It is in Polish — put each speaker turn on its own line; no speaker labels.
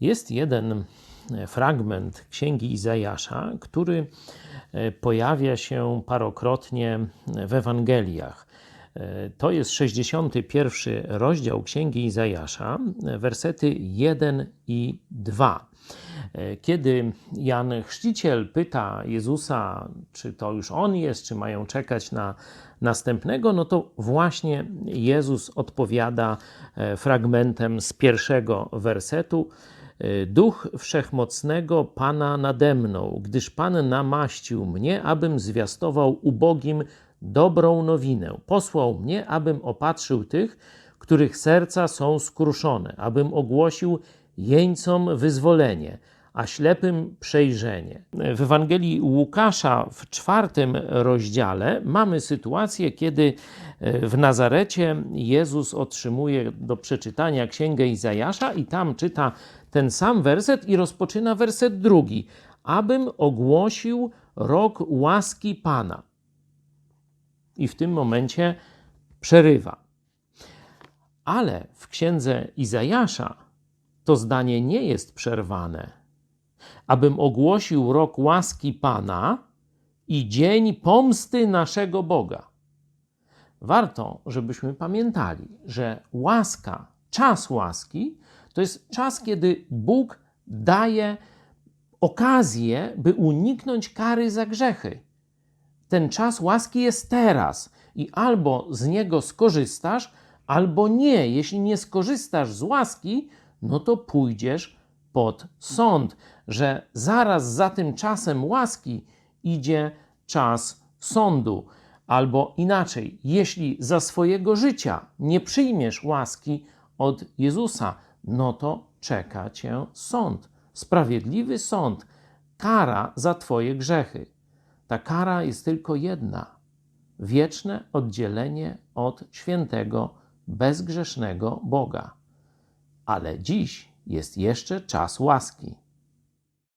Jest jeden fragment księgi Izajasza, który e, pojawia się parokrotnie w Ewangeliach. E, To jest 61 rozdział księgi Izajasza, wersety 1 i 2. E, Kiedy Jan Chrzciciel pyta Jezusa, czy to już on jest, czy mają czekać na następnego, no to właśnie Jezus odpowiada e, fragmentem z pierwszego wersetu. E, Duch Wszechmocnego Pana nade mną, gdyż Pan namaścił mnie, abym zwiastował ubogim dobrą nowinę. Posłał mnie, abym opatrzył tych, których serca są skruszone, abym ogłosił jeńcom wyzwolenie, a ślepym przejrzenie. W Ewangelii Łukasza w czwartym rozdziale mamy sytuację, kiedy e, w Nazarecie Jezus otrzymuje do przeczytania księgę Izajasza i tam czyta ten sam werset i rozpoczyna werset drugi. Abym ogłosił rok łaski Pana. I w tym momencie przerywa. Ale w księdze Izajasza to zdanie nie jest przerwane. Abym ogłosił rok łaski Pana i dzień pomsty naszego Boga. Warto, żebyśmy pamiętali, że łaska, czas łaski, to jest czas, kiedy Bóg daje okazję, by uniknąć kary za grzechy. Ten czas łaski jest teraz i albo z niego skorzystasz, albo nie. Jeśli nie skorzystasz z łaski, no to pójdziesz pod sąd, że zaraz za tym czasem łaski idzie czas sądu. Albo inaczej, jeśli za swojego życia nie przyjmiesz łaski od Jezusa, no to czeka cię sąd. Sprawiedliwy sąd, kara za Twoje grzechy. Ta kara jest tylko jedna: wieczne oddzielenie od świętego, bezgrzesznego Boga. Ale dziś jest jeszcze czas łaski.